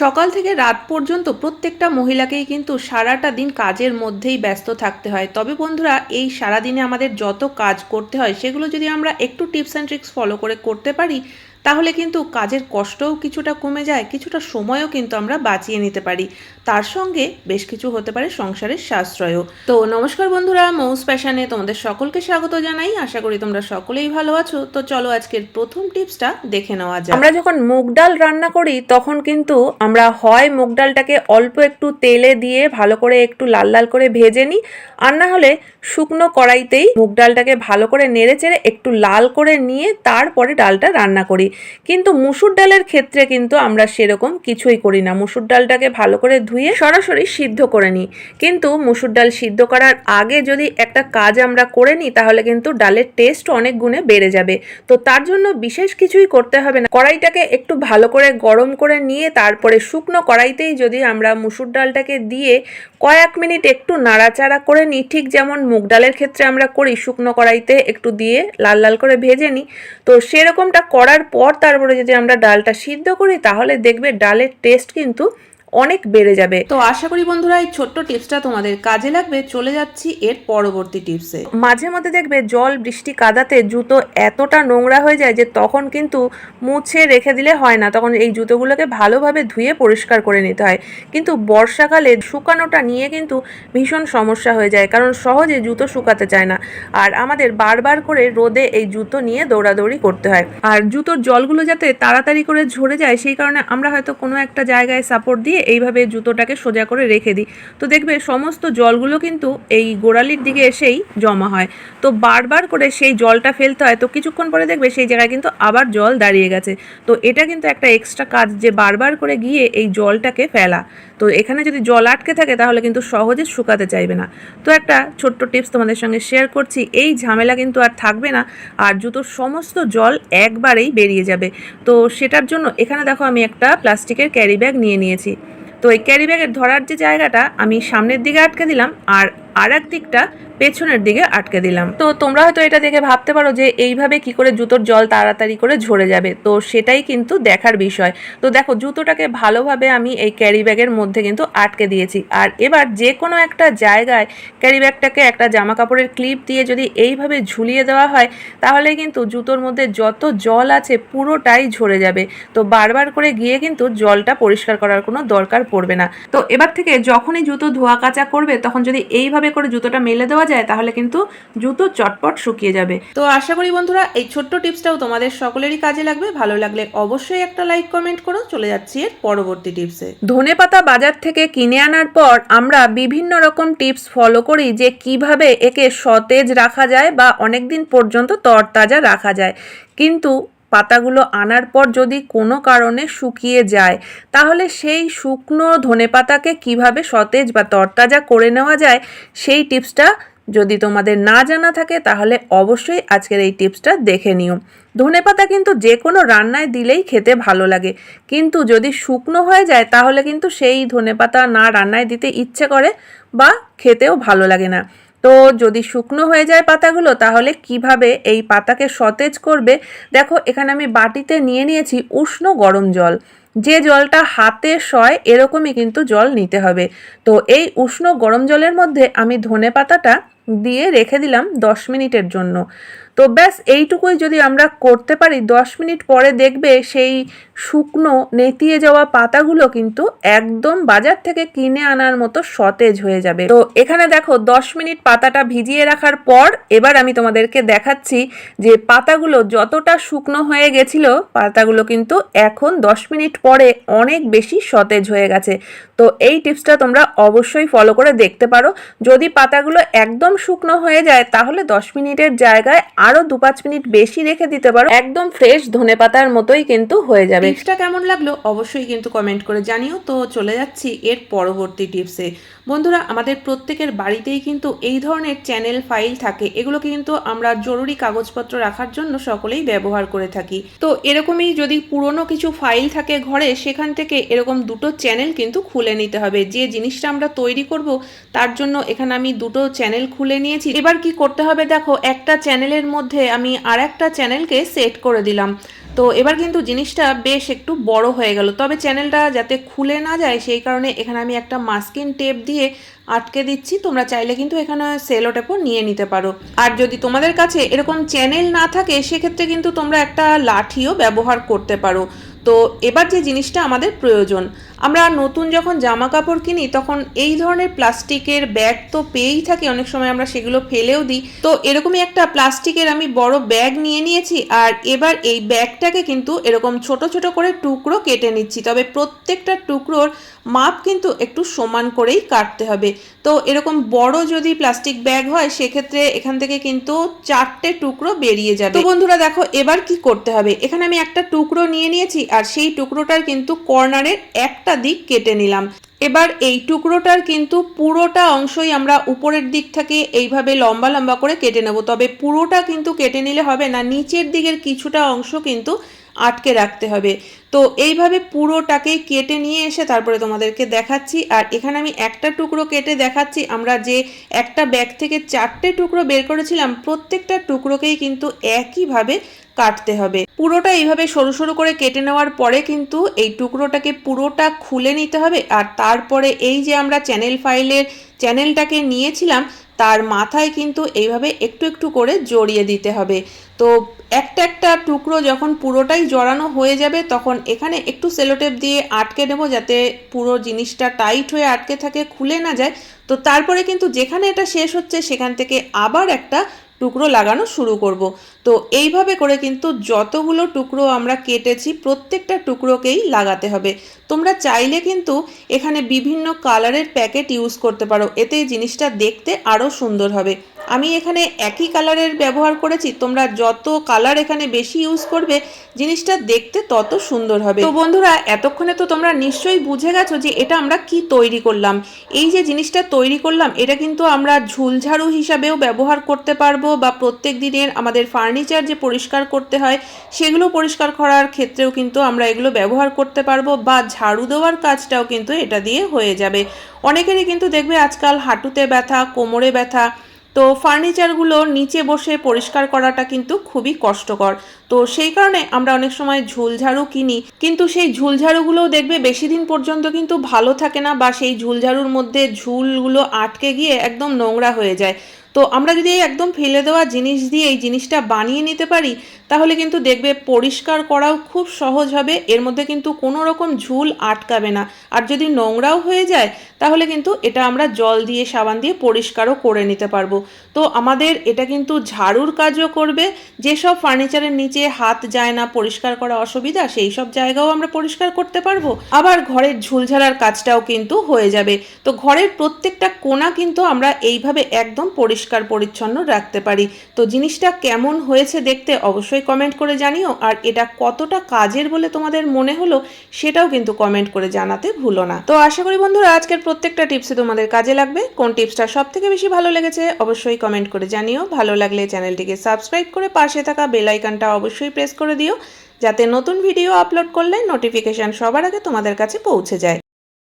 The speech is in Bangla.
সকাল থেকে রাত পর্যন্ত প্রত্যেকটা মহিলাকেই কিন্তু সারাটা দিন কাজের মধ্যেই ব্যস্ত থাকতে হয়। তবে বন্ধুরা, এই সারা দিনে আমাদের যত কাজ করতে হয়, সেগুলো যদি আমরা একটু টিপস অ্যান্ড ট্রিক্স ফলো করে করতে পারি তাহলে কিন্তু কাজের কষ্টও কিছুটা কমে যায়, কিছুটা সময়ও কিন্তু আমরা বাঁচিয়ে নিতে পারি। তার সঙ্গে বেশ কিছু হতে পারে সংসারের সাশ্রয়ও। তো নমস্কার বন্ধুরা, মৌস প্যাশানে তোমাদের সকলকে স্বাগত জানাই। আশা করি তোমরা সকলেই ভালো আছো। তো চলো আজকের প্রথম টিপসটা দেখে নেওয়া যায় আমরা যখন মুগ ডাল রান্না করি, তখন কিন্তু আমরা হয় মুগ ডালটাকে অল্প একটু তেলে দিয়ে ভালো করে একটু লাল লাল করে ভেজে নিই, আর না হলে শুকনো কড়াইতেই মুগ ডালটাকে ভালো করে নেড়ে চেড়ে একটু লাল করে নিয়ে তারপরে ডালটা রান্না করি। কিন্তু মুসুর ডালের ক্ষেত্রে কিন্তু আমরা সেরকম কিছুই করি না। মুসুর ডালটাকে ভালো করে ধুয়ে সরাসরি সিদ্ধ করে নিই। কিন্তু মুসুর ডাল সিদ্ধ করার আগে যদি একটা কাজ আমরা করে নিই, তাহলে কিন্তু ডালের টেস্ট অনেক গুণে বেড়ে যাবে। তো তার জন্য বিশেষ কিছুই করতে হবে না। কড়াইটাকে একটু ভালো করে গরম করে নিয়ে তারপরে শুকনো কড়াইতেই যদি আমরা মুসুর ডালটাকে দিয়ে কয়েক মিনিট একটু নাড়াচাড়া করে নিই, ঠিক যেমন মুগ ডালের ক্ষেত্রে আমরা করি, শুকনো কড়াইতে একটু দিয়ে লাল লাল করে ভেজে নিই। তো সেরকমটা করার পর তারপরে যদি আমরা ডালটা সিদ্ধ করি তাহলে দেখবে ডালের টেস্ট কিন্তু অনেক বেড়ে যাবে। তো আশা করি বন্ধুরা এই ছোট্ট টিপসটা তোমাদের কাজে লাগবে। চলে যাচ্ছি এর পরবর্তী টিপসে। মাঝে মধ্যে দেখবে জল বৃষ্টি কাদাতে জুতো এতটা নোংরা হয়ে যায় যে তখন কিন্তু মুছে রেখে দিলে হয় না। তখন এই জুতোগুলোকে ভালোভাবে ধুয়ে পরিষ্কার করে নিতে হয়। কিন্তু বর্ষাকালে শুকানোটা নিয়ে কিন্তু ভীষণ সমস্যা হয়ে যায়। কারণ সহজে জুতো শুকাতে চায় না। আর আমাদের বারবার করে রোদে এই জুতো নিয়ে দৌড়াদৌড়ি করতে হয়। আর জুতোর জলগুলো যাতে তাড়াতাড়ি করে ঝরে যায় সেই কারণে আমরা হয়তো কোনো একটা জায়গায় সাপোর্ট দিয়ে এইভাবে জুতোটাকে সোজা করে রেখে দিই। তো দেখবে সমস্ত জলগুলো কিন্তু এই গোড়ালির দিকে এসেই জমা হয়। তো বারবার করে সেই জলটা ফেলতে হয়। তো কিছুক্ষণ পরে দেখবে সেই জায়গায় কিন্তু আবার জল দাঁড়িয়ে গেছে। তো এটা কিন্তু একটা এক্সট্রা কাজ যে বারবার করে গিয়ে এই জলটাকে ফেলা। তো এখানে যদি জল আটকে থাকে তাহলে কিন্তু সহজে শুকাতে চাইবে না। তো একটা ছোট্ট টিপস তোমাদের সঙ্গে শেয়ার করছি। এই ঝামেলা কিন্তু আর থাকবে না। আর জুতোর সমস্ত জল একবারেই বেরিয়ে যাবে। তো সেটার জন্য এখানে দেখো আমি একটা প্লাস্টিকের ক্যারি ব্যাগ নিয়ে নিয়েছি। তো এই ক্যারি ব্যাগের ধরার যে জায়গাটা আমি সামনের দিকে আটকে দিলাম আর আর এক দিকটা পেছনের দিকে আটকে দিলাম। তো তোমরা হয়তো এটা দেখে ভাবতে পারো যে এইভাবে কি করে জুতোর জল তাড়াতাড়ি করে ঝরে যাবে। তো সেটাই কিন্তু দেখার বিষয়। তো দেখো, জুতোটাকে ভালোভাবে আমি এই ক্যারি ব্যাগের মধ্যে কিন্তু আটকে দিয়েছি। আর এবার যে কোনো একটা জায়গায় ক্যারি ব্যাগটাকে একটা জামা কাপড়ের ক্লিপ দিয়ে যদি এইভাবে ঝুলিয়ে দেওয়া হয়, তাহলে কিন্তু জুতোর মধ্যে যত জল আছে পুরোটাই ঝরে যাবে। তো বারবার করে গিয়ে কিন্তু জলটা পরিষ্কার করার কোনো দরকার পড়বে না। তো এবার থেকে যখনই জুতো ধোয়া কাচা করবে, তখন যদি এইভাবে করে জুতোটা মেলে দেওয়া যায়, তাহলে কিন্তু জুতো চটপট শুকিয়ে যাবে। তো আশা করি বন্ধুরা, এই ছোট্ট টিপসটাও তোমাদের সকলেরই কাজে লাগবে। ভালো লাগলে অবশ্যই একটা লাইক, কমেন্ট করো। চলে যাচ্ছি এর পরবর্তী টিপসে। ধনে পাতা বাজার থেকে কিনে আনার পর আমরা বিভিন্ন রকম টিপস ফলো করি যে কীভাবে একে সতেজ রাখা যায় বা অনেক দিন পর্যন্ত তরতাজা রাখা যায়। কিন্তু পাতাগুলো আনার পর যদি কোনো কারণে শুকিয়ে যায়, তাহলে সেই শুকনো ধনেপাতাকে কীভাবে সতেজ বা তরতাজা করে নেওয়া যায়, সেই টিপসটা যদি তোমাদের না জানা থাকে, তাহলে অবশ্যই আজকের এই টিপসটা দেখে নিও। ধনেপাতা কিন্তু যে কোনো রান্নায় দিলেই খেতে ভালো লাগে। কিন্তু যদি শুকনো হয়ে যায়, তাহলে কিন্তু সেই ধনেপাতা না রান্নায় দিতে ইচ্ছে করে বা খেতেও ভালো লাগে না। তো যদি শুকনো হয়ে যায় পাতাগুলো, তাহলে কীভাবে এই পাতাকে সতেজ করবে? দেখো, এখানে আমি বাটিতে নিয়ে নিয়েছি উষ্ণ গরম জল। যে জলটা হাতে সয়, এরকমই কিন্তু জল নিতে হবে। তো এই উষ্ণ গরম জলের মধ্যে আমি ধনে পাতাটা দিয়ে রেখে দিলাম দশ মিনিটের জন্য। তো ব্যাস, এইটুকুই যদি আমরা করতে পারি, দশ মিনিট পরে দেখবে সেই শুকনো, নেতিয়ে যাওয়া পাতাগুলো কিন্তু একদম বাজার থেকে কিনে আনার মতো সতেজ হয়ে যাবে। তো এখানে দেখো, দশ মিনিট পাতাটা ভিজিয়ে রাখার পর এবার আমি তোমাদেরকে দেখাচ্ছি যে পাতাগুলো যতটা শুকনো হয়ে গেছিল, পাতাগুলো কিন্তু এখন দশ মিনিট পরে অনেক বেশি সতেজ হয়ে গেছে। তো এই টিপসটা তোমরা অবশ্যই ফলো করে দেখতে পারো। যদি পাতাগুলো একদম শুকনো হয়ে যায়, তাহলে দশ মিনিটের জায়গায় আরও দু পাঁচ মিনিট বেশি রেখে দিতে পারো। একদম ফ্রেশ ধনে পাতার মতোই কিন্তু হয়ে যাবে। টিপসটা কেমন লাগল অবশ্যই কিন্তু কমেন্ট করে জানিও। তো চলে যাচ্ছি এর পরবর্তী টিপসে বন্ধুরা, আমাদের প্রত্যেকের বাড়িতেই কিন্তু এই ধরনের চ্যানেল ফাইল থাকে। এগুলোকে কিন্তু আমরা জরুরি কাগজপত্র রাখার জন্য সকলেই ব্যবহার করে থাকি। তো এরকমই যদি পুরনো কিছু ফাইল থাকে ঘরে, সেখান থেকে এরকম দুটো চ্যানেল কিন্তু খুলে নিতে হবে। যে জিনিসটা আমরা তৈরি করব, তার জন্য এখানে আমি দুটো চ্যানেল খুলে নিয়েছি। এবার কি করতে হবে দেখো, একটা চ্যানেলের মধ্যে আমি আর একটা চ্যানেলকে সেট করে দিলাম। তো এবার কিন্তু জিনিসটা বেশ একটু বড় হয়ে গেল। তবে চ্যানেলটা যাতে খুলে না যায়, সেই কারণে এখানে আমি একটা মাস্কিং টেপ দিয়ে আটকে দিচ্ছি। তোমরা চাইলে কিন্তু এখানে সেলো টেপও নিয়ে নিতে পারো। আর যদি তোমাদের কাছে এরকম চ্যানেল না থাকে, সেক্ষেত্রে কিন্তু তোমরা একটা লাঠিও ব্যবহার করতে পারো। তো এবার যে জিনিসটা আমাদের প্রয়োজন আমরা নতুন যখন জামা কাপড় কিনি, তখন এই ধরনের প্লাস্টিকের ব্যাগ তো পেয়েই থাকি। অনেক সময় আমরা সেগুলো ফেলেও দিই। তো এরকমই একটা প্লাস্টিকের আমি বড় ব্যাগ নিয়ে নিয়েছি আর এবার এই ব্যাগটাকে কিন্তু এরকম ছোট ছোট করে টুকরো কেটে নিচ্ছি। তবে প্রত্যেকটা টুকরোর মাপ কিন্তু একটু সমান করেই কাটতে হবে। তো এরকম বড় যদি প্লাস্টিক ব্যাগ হয়, সেক্ষেত্রে এখান থেকে কিন্তু চারটে টুকরো বেরিয়ে যাবে। তো বন্ধুরা দেখো, এবার কি করতে হবে? এখানে আমি একটা টুকরো নিয়ে নিয়েছি, আর সেই টুকরোটার কিন্তু কর্নারের একটা দিক কেটে নিলাম। এবার এই টুকরোটার কিন্তু পুরোটা অংশই আমরা উপরের দিক থেকে এইভাবে লম্বা লম্বা করে কেটে নেব। তবে পুরোটা কিন্তু কেটে নিলে হবে না, নিচের দিকের কিছুটা অংশ কিন্তু আটকে রাখতে হবে। তো এইভাবে পুরোটাকেই কেটে নিয়ে এসে তারপরে তোমাদেরকে দেখাচ্ছি। আর এখানে আমি একটা টুকরো কেটে দেখাচ্ছি। আমরা যে একটা ব্যাগ থেকে চারটে টুকরো বের করেছিলাম, প্রত্যেকটা টুকরোকেই কিন্তু একইভাবে কাটতে হবে। পুরোটা এইভাবে সরু সরু করে কেটে নেওয়ার পরে কিন্তু এই টুকরোটাকে পুরোটা খুলে নিতে হবে। আর তারপরে এই যে আমরা চ্যানেল ফাইলের চ্যানেলটাকে নিয়েছিলাম, তার মাথায় কিন্তু এইভাবে একটু একটু করে জড়িয়ে দিতে হবে। তো একটা একটা টুকরো যখন পুরোটাই জড়ানো হয়ে যাবে, তখন এখানে একটু সেলোটেপ দিয়ে আটকে নেব যাতে পুরো জিনিসটা টাইট হয়ে আটকে থাকে, খুলে না যায়। তো তারপরে কিন্তু যেখানে এটা শেষ হচ্ছে, সেখান থেকে আবার একটা টুকরো লাগানো শুরু করব। তো এইভাবে করে কিন্তু যতগুলো টুকরো আমরা কেটেছি, প্রত্যেকটা টুকরোকেই লাগাতে হবে। তোমরা চাইলে কিন্তু এখানে বিভিন্ন কালারের প্যাকেট ইউজ করতে পারো। এতে জিনিসটা দেখতে আরও সুন্দর হবে। আমি এখানে একই কালারের ব্যবহার করেছি, তোমরা যত কালার এখানে বেশি ইউজ করবে, জিনিসটা দেখতে তত সুন্দর হবে। তো বন্ধুরা, এতক্ষণে তো তোমরা নিশ্চয়ই বুঝে গেছো যে এটা আমরা কি তৈরি করলাম। এই যে জিনিসটা তৈরি করলাম, এটা কিন্তু আমরা ঝুলঝাড়ু হিসাবেও ব্যবহার করতে পারব বা প্রত্যেক দিনের আমাদের ফার্নিচার যে পরিষ্কার করতে হয়, সেগুলো পরিষ্কার করার ক্ষেত্রেও কিন্তু আমরা এগুলো ব্যবহার করতে পারব বা ঝাড়ু দেওয়ার কাজটাও কিন্তু এটা দিয়ে হয়ে যাবে। অনেকেরই কিন্তু দেখবে আজকাল হাঁটুতে ব্যথা, কোমরে ব্যথা তো ফার্নিচারগুলো নিচে বসে পরিষ্কার করাটা কিন্তু খুবই কষ্টকর। তো সেই কারণে আমরা অনেক সময় ঝুলঝাড়ু কিনি, কিন্তু সেই ঝুলঝাড়ুগুলোও দেখবে বেশি দিন পর্যন্ত কিন্তু ভালো থাকে না বা সেই ঝুলঝাড়ুর মধ্যে ঝুলগুলো আটকে গিয়ে একদম নোংরা হয়ে যায়। তো আমরা যদি এই একদম ফেলে দেওয়া জিনিস দিয়ে এই জিনিসটা বানিয়ে নিতে পারি, তাহলে কিন্তু দেখবে পরিষ্কার করাও খুব সহজ হবে, এর মধ্যে কিন্তু কোনো রকম ঝুল আটকাবে না। আর যদি নোংরাও হয়ে যায়, তাহলে কিন্তু এটা আমরা জল দিয়ে, সাবান দিয়ে পরিষ্কারও করে নিতে পারব। তো আমাদের এটা কিন্তু ঝাড়ুর কাজও করবে, যেসব ফার্নিচারের নিচে হাত যায় না, পরিষ্কার করা অসুবিধা, সেই সব জায়গাও আমরা পরিষ্কার করতে পারব। আবার ঘরের ঝুলঝাড়ার কাজটাও কিন্তু হয়ে যাবে। তো ঘরের প্রত্যেকটা কোণা কিন্তু আমরা এইভাবে একদম পরিষ্কার পরিচ্ছন্ন রাখতে পারি। তো জিনিসটা কেমন হয়েছে দেখতে অবশ্যই কমেন্ট করে জানিও। আর এটা কতটা কাজের বলে তোমাদের মনে হলো সেটাও কিন্তু কমেন্ট করে জানাতে ভুলো না। তো আশা করি বন্ধুরা আজকের প্রত্যেকটা টিপসে তোমাদের কাজে লাগবে। কোন টিপসটা সব থেকে বেশি ভালো লেগেছে অবশ্যই কমেন্ট করে জানিও। ভালো লাগলে চ্যানেলটিকে সাবস্ক্রাইব করে পাশে থাকা বেলাইকানটা অবশ্যই প্রেস করে দিও। যাতে নতুন ভিডিও আপলোড করলে নোটিফিকেশান সবার আগে তোমাদের কাছে পৌঁছে যায়।